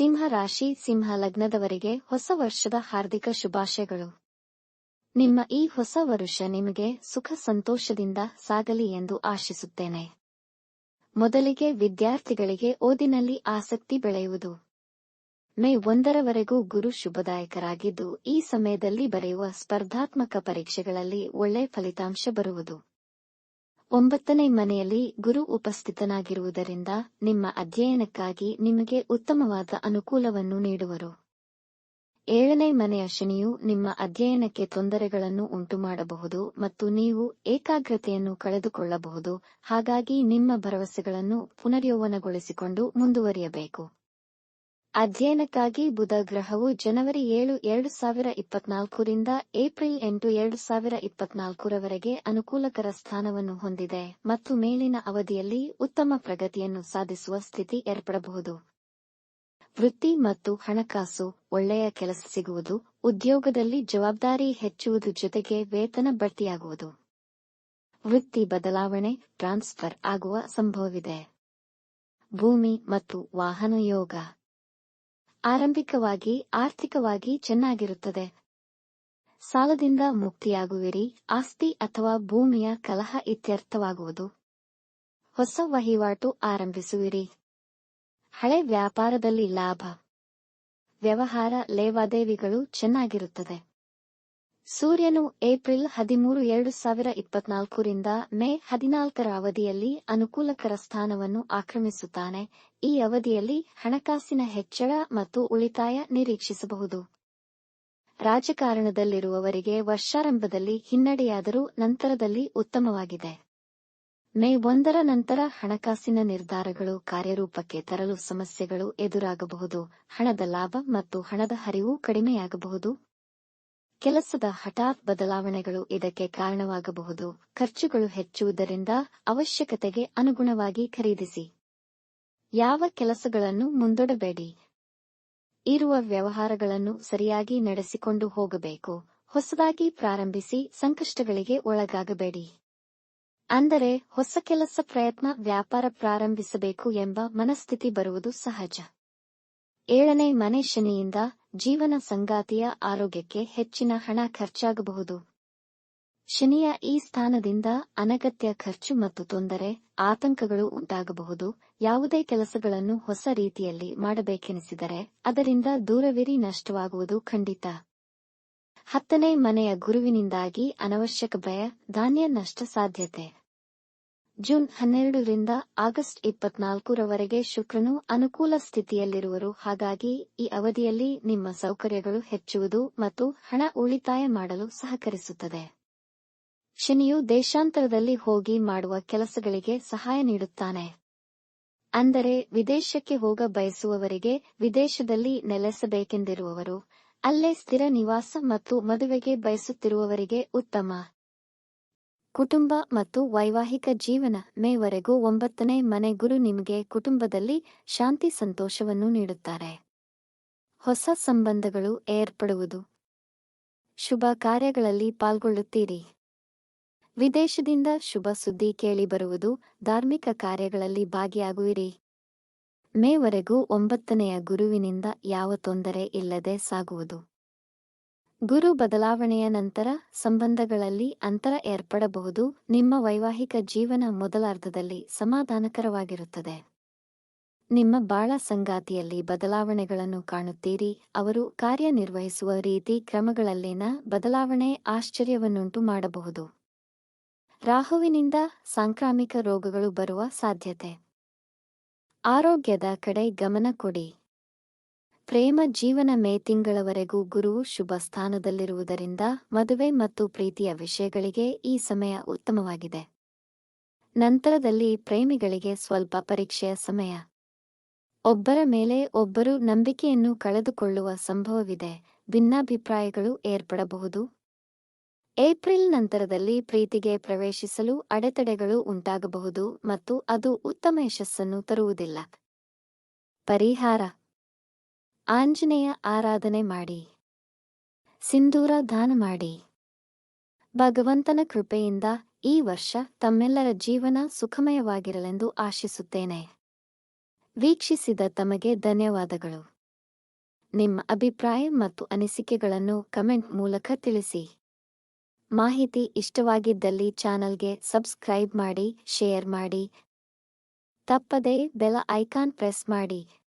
ಸಿಂಹ ರಾಶಿ ಸಿಂಹ ಲಗ್ನದವರಿಗೆ ಹೊಸ ವರ್ಷದ ಹಾರ್ದಿಕ ಶುಭಾಶಯಗಳು. ನಿಮ್ಮ ಈ ಹೊಸ ವರುಷ ನಿಮಗೆ ಸುಖ ಸಂತೋಷದಿಂದ ಸಾಗಲಿ ಎಂದು ಆಶಿಸುತ್ತೇನೆ. ಮೊದಲಿಗೆ ವಿದ್ಯಾರ್ಥಿಗಳಿಗೆ ಓದಿನಲ್ಲಿ ಆಸಕ್ತಿ ಬೆಳೆಯುವುದು. ಮೇ ಒಂದರವರೆಗೂ ಗುರು ಶುಭದಾಯಕರಾಗಿದ್ದು ಈ ಸಮಯದಲ್ಲಿ ಬರೆಯುವ ಸ್ಪರ್ಧಾತ್ಮಕ ಪರೀಕ್ಷೆಗಳಲ್ಲಿ ಒಳ್ಳೆ ಫಲಿತಾಂಶ ಬರುವುದು. ಒಂಬತ್ತನೇ ಮನೆಯಲ್ಲಿ ಗುರು ಉಪಸ್ಥಿತನಾಗಿರುವುದರಿಂದ ನಿಮ್ಮ ಅಧ್ಯಯನಕ್ಕಾಗಿ ನಿಮಗೆ ಉತ್ತಮವಾದ ಅನುಕೂಲವನ್ನು ನೀಡುವರು. ಏಳನೇ ಮನೆಯ ಶನಿಯು ನಿಮ್ಮ ಅಧ್ಯಯನಕ್ಕೆ ತೊಂದರೆಗಳನ್ನು ಉಂಟುಮಾಡಬಹುದು ಮತ್ತು ನೀವು ಏಕಾಗ್ರತೆಯನ್ನು ಕಳೆದುಕೊಳ್ಳಬಹುದು, ಹಾಗಾಗಿ ನಿಮ್ಮ ಭರವಸೆಗಳನ್ನು ಪುನರ್ಯೌವನಗೊಳಿಸಿಕೊಂಡು ಮುಂದುವರಿಯಬೇಕು. ಅಧ್ಯಯನಕ್ಕಾಗಿ ಬುಧ ಗ್ರಹವು ಜನವರಿ ಏಳು, ಎರಡು ಸಾವಿರ ಇಪ್ಪತ್ನಾಲ್ಕರಿಂದ ಏಪ್ರಿಲ್ ಎಂಟು, ಎರಡು ಸಾವಿರ ಇಪ್ಪತ್ನಾಲ್ಕರವರೆಗೆ ಅನುಕೂಲಕರ ಸ್ಥಾನವನ್ನು ಹೊಂದಿದೆ ಮತ್ತು ಮೇಲಿನ ಅವಧಿಯಲ್ಲಿ ಉತ್ತಮ ಪ್ರಗತಿಯನ್ನು ಸಾಧಿಸುವ ಸ್ಥಿತಿ ಏರ್ಪಡಬಹುದು. ವೃತ್ತಿ ಮತ್ತು ಹಣಕಾಸು ಒಳ್ಳೆಯ ಕೆಲಸ ಸಿಗುವುದು, ಉದ್ಯೋಗದಲ್ಲಿ ಜವಾಬ್ದಾರಿ ಹೆಚ್ಚುವುದು ಜೊತೆಗೆ ವೇತನ ಬಡ್ತಿಯಾಗುವುದು ವೃತ್ತಿ ಬದಲಾವಣೆ, ಟ್ರಾನ್ಸ್ಫರ್ ಆಗುವ ಸಂಭವವಿದೆ. ಭೂಮಿ ಮತ್ತು ವಾಹನ ಯೋಗ. ಆರಂಭಿಕವಾಗಿ, ಆರ್ಥಿಕವಾಗಿ ಚೆನ್ನಾಗಿರುತ್ತದೆ. ಸಾಲದಿಂದ ಮುಕ್ತಿಯಾಗುವಿರಿ. ಆಸ್ತಿ ಅಥವಾ ಭೂಮಿಯ ಕಲಹ ಇತ್ಯರ್ಥವಾಗುವುದು. ಹೊಸ ವಹಿವಾಟು ಆರಂಭಿಸುವಿರಿ. ಹಳೆ ವ್ಯಾಪಾರದಲ್ಲಿ ಲಾಭ. ವ್ಯವಹಾರ ಲೇವಾದೇವಿಗಳು ಚೆನ್ನಾಗಿರುತ್ತದೆ. ಸೂರ್ಯನು ಏಪ್ರಿಲ್ ಹದಿಮೂರು ಎರಡು ಸಾವಿರ ಇಪ್ಪತ್ನಾಲ್ಕರಿಂದ ಮೇ ಹದಿನಾಲ್ಕರ ಅವಧಿಯಲ್ಲಿ ಅನುಕೂಲಕರ ಸ್ಥಾನವನ್ನು ಆಕ್ರಮಿಸುತ್ತಾನೆ. ಈ ಅವಧಿಯಲ್ಲಿ ಹಣಕಾಸಿನ ಹೆಚ್ಚಳ ಮತ್ತು ಉಳಿತಾಯ ನಿರೀಕ್ಷಿಸಬಹುದು. ರಾಜಕಾರಣದಲ್ಲಿರುವವರಿಗೆ ವರ್ಷಾರಂಭದಲ್ಲಿ ಹಿನ್ನಡೆಯಾದರೂ ನಂತರದಲ್ಲಿ ಉತ್ತಮವಾಗಿದೆ. ಮೇ ಒಂದರ ನಂತರ ಹಣಕಾಸಿನ ನಿರ್ಧಾರಗಳು ಕಾರ್ಯರೂಪಕ್ಕೆ ತರಲು ಸಮಸ್ಯೆಗಳು ಎದುರಾಗಬಹುದು. ಹಣದ ಲಾಭ ಮತ್ತು ಹಣದ ಹರಿವು ಕಡಿಮೆಯಾಗಬಹುದು. ಕೆಲಸದ ಹಠಾತ್ ಬದಲಾವಣೆಗಳು ಇದಕ್ಕೆ ಕಾರಣವಾಗಬಹುದು. ಖರ್ಚುಗಳು ಹೆಚ್ಚುವುದರಿಂದ ಅವಶ್ಯಕತೆಗೆ ಅನುಗುಣವಾಗಿ ಖರೀದಿಸಿ. ಯಾವ ಕೆಲಸಗಳನ್ನು ಮುಂದೂಡಬೇಡಿ. ಇರುವ ವ್ಯವಹಾರಗಳನ್ನು ಸರಿಯಾಗಿ ನಡೆಸಿಕೊಂಡು ಹೋಗಬೇಕು. ಹೊಸದಾಗಿ ಪ್ರಾರಂಭಿಸಿ ಸಂಕಷ್ಟಗಳಿಗೆ ಒಳಗಾಗಬೇಡಿ. ಅಂದರೆ ಹೊಸ ಕೆಲಸ ಪ್ರಯತ್ನ ವ್ಯಾಪಾರ ಪ್ರಾರಂಭಿಸಬೇಕು ಎಂಬ ಮನಸ್ಥಿತಿ ಬರುವುದು ಸಹಜ. ಏಳನೇ ಮನೆ ಶನಿಯಿಂದ ಜೀವನ ಸಂಗಾತಿಯ ಆರೋಗ್ಯಕ್ಕೆ ಹೆಚ್ಚಿನ ಹಣ ಖರ್ಚಾಗಬಹುದು. ಶನಿಯ ಈ ಸ್ಥಾನದಿಂದ ಅನಗತ್ಯ ಖರ್ಚು ಮತ್ತು ತೊಂದರೆ, ಆತಂಕಗಳು ಉಂಟಾಗಬಹುದು. ಯಾವುದೇ ಕೆಲಸಗಳನ್ನು ಹೊಸ ರೀತಿಯಲ್ಲಿ ಮಾಡಬೇಕೆನಿಸಿದರೆ ಅದರಿಂದ ದೂರವಿರಿ, ನಷ್ಟವಾಗುವುದು ಖಂಡಿತ. ಹತ್ತನೇ ಮನೆಯ ಗುರುವಿನಿಂದಾಗಿ ಅನವಶ್ಯಕ ಭಯ, ಧಾನ್ಯ ನಷ್ಟ ಸಾಧ್ಯತೆ. ಜೂನ್ ಹನ್ನೆರಡರಿಂದ ಆಗಸ್ಟ್ ಇಪ್ಪತ್ನಾಲ್ಕರವರೆಗೆ ಶುಕ್ರನು ಅನುಕೂಲ ಸ್ಥಿತಿಯಲ್ಲಿರುವರು. ಹಾಗಾಗಿ ಈ ಅವಧಿಯಲ್ಲಿ ನಿಮ್ಮ ಸೌಕರ್ಯಗಳು ಹೆಚ್ಚುವುದು ಮತ್ತು ಹಣ ಉಳಿತಾಯ ಮಾಡಲು ಸಹಕರಿಸುತ್ತದೆ. ಶನಿಯು ದೇಶಾಂತರದಲ್ಲಿ ಹೋಗಿ ಮಾಡುವ ಕೆಲಸಗಳಿಗೆ ಸಹಾಯ ನೀಡುತ್ತಾನೆ. ಅಂದರೆ ವಿದೇಶಕ್ಕೆ ಹೋಗ ಬಯಸುವವರಿಗೆ ವಿದೇಶದಲ್ಲಿ ನೆಲೆಸಬೇಕೆಂದಿರುವವರು. ಅಲ್ಲೇ ಸ್ಥಿರ ನಿವಾಸ ಮತ್ತು ಮದುವೆಗೆ ಬಯಸುತ್ತಿರುವವರಿಗೆ ಉತ್ತಮ. ಕುಟುಂಬ ಮತ್ತು ವೈವಾಹಿಕ ಜೀವನ ಮೇವರೆಗೂ ಒಂಬತ್ತನೇ ಮನೆ ಗುರು ನಿಮಗೆ ಕುಟುಂಬದಲ್ಲಿ ಶಾಂತಿ ಸಂತೋಷವನ್ನು ನೀಡುತ್ತಾರೆ. ಹೊಸ ಸಂಬಂಧಗಳು ಏರ್ಪಡುವುದು. ಶುಭ ಕಾರ್ಯಗಳಲ್ಲಿ ಪಾಲ್ಗೊಳ್ಳುತ್ತೀರಿ. ವಿದೇಶದಿಂದ ಶುಭ ಸುದ್ದಿ ಕೇಳಿಬರುವುದು ಧಾರ್ಮಿಕ ಕಾರ್ಯಗಳಲ್ಲಿ ಭಾಗಿಯಾಗುವಿರಿ. ಮೇವರೆಗೂ ಒಂಬತ್ತನೆಯ ಗುರುವಿನಿಂದ ಯಾವ ತೊಂದರೆ ಇಲ್ಲದೆ ಸಾಗುವುದು. ಗುರು ಬದಲಾವಣೆಯ ನಂತರ ಸಂಬಂಧಗಳಲ್ಲಿ ಅಂತರ ಏರ್ಪಡಬಹುದು. ನಿಮ್ಮ ವೈವಾಹಿಕ ಜೀವನ ಮೊದಲಾರ್ಧದಲ್ಲಿ ಸಮಾಧಾನಕರವಾಗಿರುತ್ತದೆ. ನಿಮ್ಮ ಬಾಳ ಸಂಗಾತಿಯಲ್ಲಿ ಬದಲಾವಣೆಗಳನ್ನು ಕಾಣುತ್ತೀರಿ. ಅವರು ಕಾರ್ಯನಿರ್ವಹಿಸುವ ರೀತಿ ಕ್ರಮಗಳಲ್ಲಿನ ಬದಲಾವಣೆ ಆಶ್ಚರ್ಯವನ್ನುಂಟು ಮಾಡಬಹುದು. ರಾಹುವಿನಿಂದ ಸಾಂಕ್ರಾಮಿಕ ರೋಗಗಳು ಬರುವ ಸಾಧ್ಯತೆ. ಆರೋಗ್ಯದ ಕಡೆ ಗಮನ ಕೊಡಿ. ಪ್ರೇಮ ಜೀವನ ಮೇ ತಿಂಗಳವರೆಗೂ ಗುರು ಶುಭ ಸ್ಥಾನದಲ್ಲಿರುವುದರಿಂದ ಮದುವೆ ಮತ್ತು ಪ್ರೀತಿಯ ವಿಷಯಗಳಿಗೆ ಈ ಸಮಯ ಉತ್ತಮವಾಗಿದೆ. ನಂತರದಲ್ಲಿ ಪ್ರೇಮಿಗಳಿಗೆ ಸ್ವಲ್ಪ ಪರೀಕ್ಷೆಯ ಸಮಯ. ಒಬ್ಬರ ಮೇಲೆ ಒಬ್ಬರು ನಂಬಿಕೆಯನ್ನು ಕಳೆದುಕೊಳ್ಳುವ ಸಂಭವವಿದೆ. ಭಿನ್ನಾಭಿಪ್ರಾಯಗಳು ಏರ್ಪಡಬಹುದು. ಏಪ್ರಿಲ್ ನಂತರದಲ್ಲಿ ಪ್ರೀತಿಗೆ ಪ್ರವೇಶಿಸಲು ಅಡೆತಡೆಗಳು ಉಂಟಾಗಬಹುದು ಮತ್ತು ಅದು ಉತ್ತಮ ಯಶಸ್ಸನ್ನು ತರುವುದಿಲ್ಲ. ಪರಿಹಾರ. ಆಂಜನೇಯ ಆರಾಧನೆ ಮಾಡಿ. ಸಿಂಧೂರ ದಾನ ಮಾಡಿ. ಭಗವಂತನ ಕೃಪೆಯಿಂದ ಈ ವರ್ಷ ತಮ್ಮೆಲ್ಲರ ಜೀವನ ಸುಖಮಯವಾಗಿರಲೆಂದು ಆಶಿಸುತ್ತೇನೆ. ವೀಕ್ಷಿಸಿದ ತಮಗೆ ಧನ್ಯವಾದಗಳು. ನಿಮ್ಮ ಅಭಿಪ್ರಾಯ ಮತ್ತು ಅನಿಸಿಕೆಗಳನ್ನು ಕಮೆಂಟ್ ಮೂಲಕ ತಿಳಿಸಿ. ಮಾಹಿತಿ ಇಷ್ಟವಾಗಿದ್ದಲ್ಲಿ ಚಾನಲ್ಗೆ ಸಬ್ಸ್ಕ್ರೈಬ್ ಮಾಡಿ, ಶೇರ್ ಮಾಡಿ. ತಪ್ಪದೇ ಬೆಲ ಐಕಾನ್ ಪ್ರೆಸ್ ಮಾಡಿ.